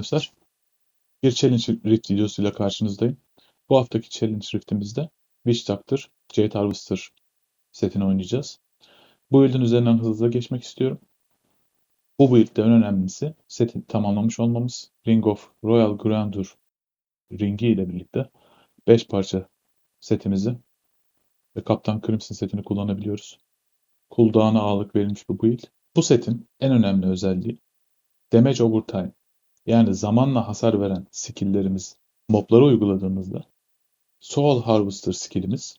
arkadaşlar. Bir Challenge Rift videosuyla karşınızdayım. Bu haftaki Challenge Rift'imizde Witch Doctor, Jade Harvester setini oynayacağız. Bu build'in üzerinden hızlı geçmek istiyorum. Bu build'de en önemlisi seti tamamlamış olmamız. Ring of Royal Grandeur ringi ile birlikte 5 parça setimizi ve Kaptan Crimson setini kullanabiliyoruz. Cooldown'a ağırlık verilmiş bu build. Bu setin en önemli özelliği Damage over time. Yani zamanla hasar veren skill'lerimiz moblara uyguladığımızda Soul Harvester skill'imiz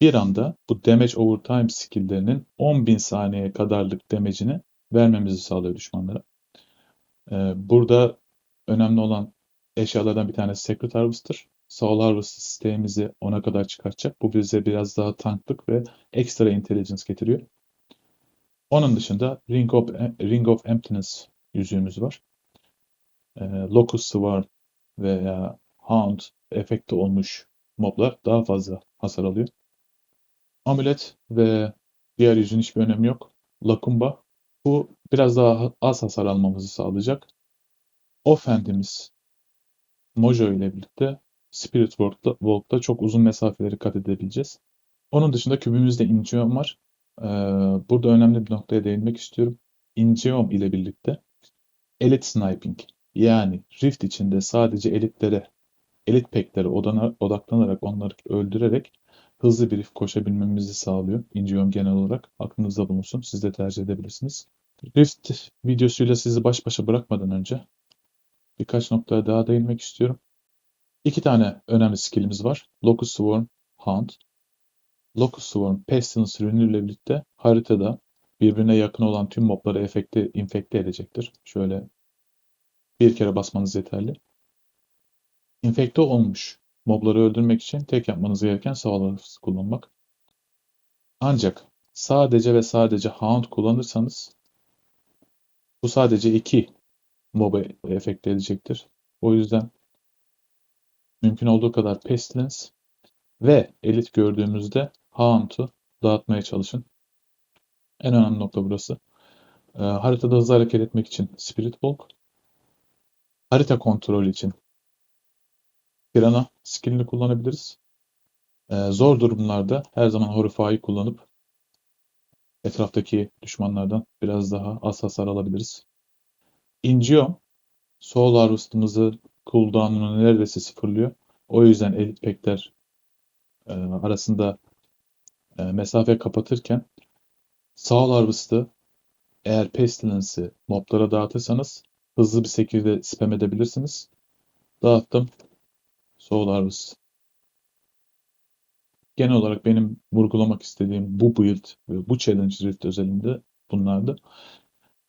bir anda bu Damage over time skill'lerinin 10.000 saniye kadarlık damage'ini vermemizi sağlıyor düşmanlara. Ee, burada önemli olan eşyalardan bir tanesi Sacred Harvester. Soul Harvester sistemimizi ona kadar çıkartacak. Bu bize biraz daha tanklık ve ekstra intelligence getiriyor. Onun dışında Ring of, Ring of Emptiness yüzüğümüz var. E, Locust Swarm veya Hound efekti olmuş moblar daha fazla hasar alıyor. Amulet ve diğer yüzün hiçbir önemi yok. Lakumba bu biraz daha az hasar almamızı sağlayacak. Offhand'imiz Mojo ile birlikte Spirit World'da, World'da çok uzun mesafeleri kat edebileceğiz. Onun dışında kübümüzde Ingeom var. Ee, burada önemli bir noktaya değinmek istiyorum. Ingeom ile birlikte Elite Sniping yani Rift içinde sadece elitlere, elit packlere odaklanarak onları öldürerek hızlı bir Rift koşabilmemizi sağlıyor. Ingeom genel olarak aklınızda bulunsun. Siz de tercih edebilirsiniz. Rift videosuyla sizi baş başa bırakmadan önce birkaç noktaya daha değinmek istiyorum. İki tane önemli skillimiz var. Locust Swarm, Hunt. Locust Swarm, Pestilence ürünüyle birlikte haritada birbirine yakın olan tüm mobları efekte, infekte edecektir. Şöyle bir kere basmanız yeterli. İnfekte olmuş mobları öldürmek için tek yapmanız gereken sağlarınızı kullanmak. Ancak sadece ve sadece Hound kullanırsanız bu sadece iki moba efekte edecektir. O yüzden mümkün olduğu kadar Pestilence ve Elit gördüğümüzde Hound'u dağıtmaya çalışın. En önemli nokta burası. Ee, haritada hızlı hareket etmek için Spirit Walk, harita kontrolü için Pirana skillini kullanabiliriz. Ee, zor durumlarda her zaman Horify'ı kullanıp etraftaki düşmanlardan biraz daha az hasar alabiliriz. Ingeom Soul Harvest'ımızı cooldown'unu neredeyse sıfırlıyor. O yüzden Elite Pack'ler e, arasında e, mesafe kapatırken Soul Harvest'ı eğer Pestilence'i moblara dağıtırsanız hızlı bir şekilde spam edebilirsiniz. Dağıttım. Soul Harvest. Genel olarak benim vurgulamak istediğim bu build ve bu challenge rift özelinde bunlardı.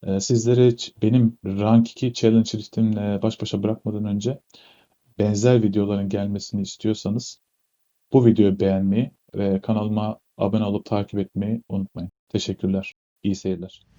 Ee, sizlere benim rank 2 challenge riftimle baş başa bırakmadan önce benzer videoların gelmesini istiyorsanız bu videoyu beğenmeyi ve kanalıma abone olup takip etmeyi unutmayın. Teşekkürler. İyi seyirler.